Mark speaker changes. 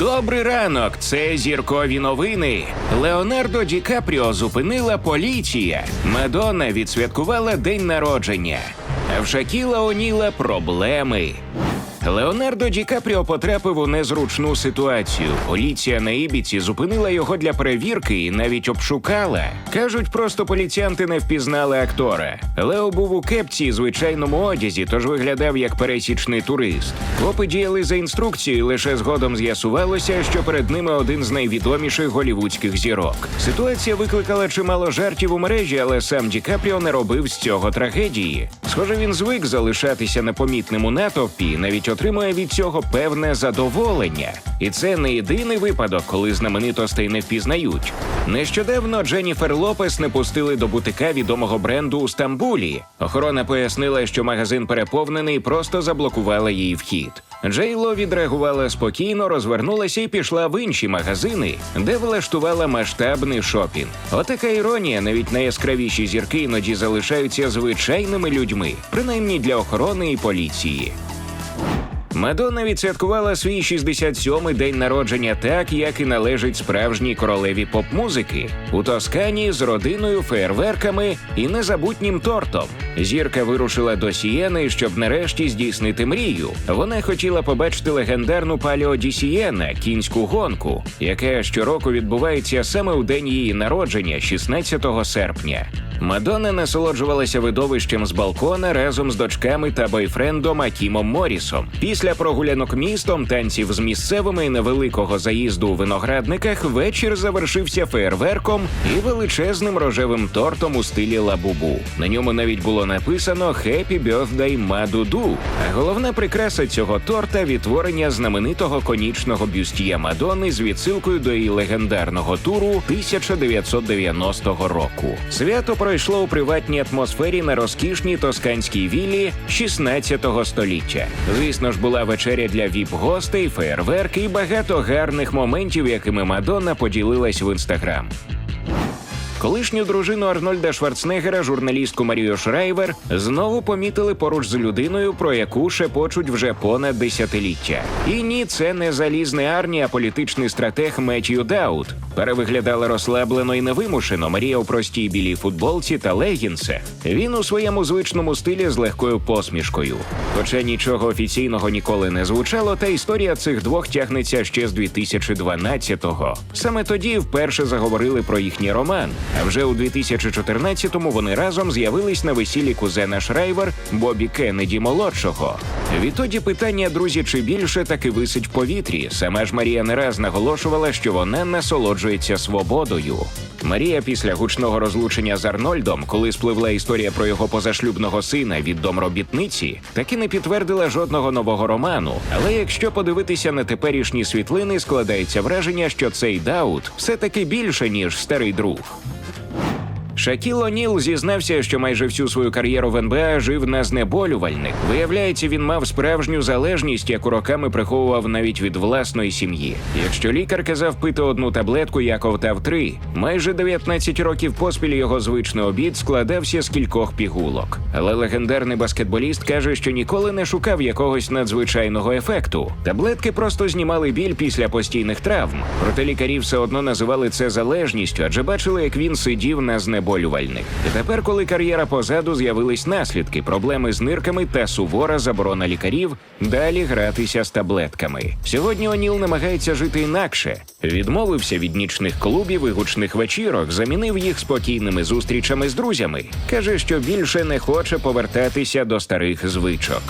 Speaker 1: Добрий ранок, це зіркові новини. Леонардо Ді Капріо зупинила поліція. Мадонна відсвяткувала день народження. В Шакіла Оніла проблеми. Леонардо Ді Капріо потрапив у незручну ситуацію. Поліція на Ібіці зупинила його для перевірки і навіть обшукала. Кажуть, просто поліціянти не впізнали актора. Лео був у кепці і звичайному одязі, тож виглядав як пересічний турист. Копи діяли за інструкцією, лише згодом з'ясувалося, що перед ними один з найвідоміших голівудських зірок. Ситуація викликала чимало жартів у мережі, але сам Ді Капріо не робив з цього трагедії. Схоже, він звик залишатися непомітним у натовпі, навіть отримує від цього певне задоволення. І це не єдиний випадок, коли знаменитостей не впізнають. Нещодавно Дженніфер Лопес не пустили до бутика відомого бренду у Стамбулі. Охорона пояснила, що магазин переповнений, і просто заблокувала їй вхід. Джейло відреагувала спокійно, розвернулася і пішла в інші магазини, де влаштувала масштабний шопінг. Отака іронія, навіть найяскравіші зірки іноді залишаються звичайними людьми, принаймні для охорони і поліції. Мадонна відсвяткувала свій 67-й день народження так, як і належить справжній королеві поп-музики у Тоскані з родиною, феєрверками і незабутнім тортом. Зірка вирушила до Сієни, щоб нарешті здійснити мрію. Вона хотіла побачити легендарну Паліо ді Сієна, кінську гонку, яка щороку відбувається саме у день її народження, 16 серпня. Мадонна насолоджувалася видовищем з балкона разом з дочками та бойфрендом Акімом Морісом. Після прогулянок містом, танців з місцевими і невеликого заїзду у виноградниках вечір завершився феєрверком і величезним рожевим тортом у стилі лабубу. На ньому навіть було написано «Happy Birthday Мадуду. А головна прикраса цього торта відтворення знаменитого конічного бюстія Мадонни з відсилкою до її легендарного туру 1990 року. Свято пройшло у приватній атмосфері на розкішній тосканській віллі 16 століття. Звісно ж, була вечеря для віп-гостей, феєрверки і багато гарних моментів, якими Мадонна поділилась в інстаграм. Колишню дружину Арнольда Шварценеггера, журналістку Марію Шрайвер, знову помітили поруч з людиною, про яку шепочуть вже понад десятиліття. І ні, це не залізний Арні, а політичний стратег Меттью Даут. Перевиглядала розслаблено і невимушено. Марія у простій білій футболці та легінсах. Він у своєму звичному стилі з легкою посмішкою. Хоча нічого офіційного ніколи не звучало, та історія цих двох тягнеться ще з 2012-го. Саме тоді вперше заговорили про їхній роман. А вже у 2014-му вони разом з'явились на весіллі кузена Шрайвер Бобі Кеннеді молодшого. Відтоді питання друзі чи більше таки висить в повітрі. Сама ж Марія не раз наголошувала, що вона насолоджується свободою. Марія після гучного розлучення з Арнольдом, коли спливла історія про його позашлюбного сина від домробітниці, таки не підтвердила жодного нового роману. Але якщо подивитися на теперішні світлини, складається враження, що цей Даут все таки більше ніж старий друг. Шакіл О'Ніл зізнався, що майже всю свою кар'єру в НБА жив на знеболювальних. Виявляється, він мав справжню залежність, яку роками приховував навіть від власної сім'ї. Якщо лікар казав пити одну таблетку, я ковтав три. Майже 19 років поспіль його звичний обід складався з кількох пігулок. Але легендарний баскетболіст каже, що ніколи не шукав якогось надзвичайного ефекту. Таблетки просто знімали біль після постійних травм. Проте лікарі все одно називали це залежністю, адже бачили, як він сидів на знеболювальних. І тепер, коли кар'єра позаду, з'явились наслідки, проблеми з нирками та сувора заборона лікарів далі гратися з таблетками. Сьогодні Оніл намагається жити інакше. Відмовився від нічних клубів і гучних вечірок, замінив їх спокійними зустрічами з друзями. каже, що більше не хоче повертатися до старих звичок.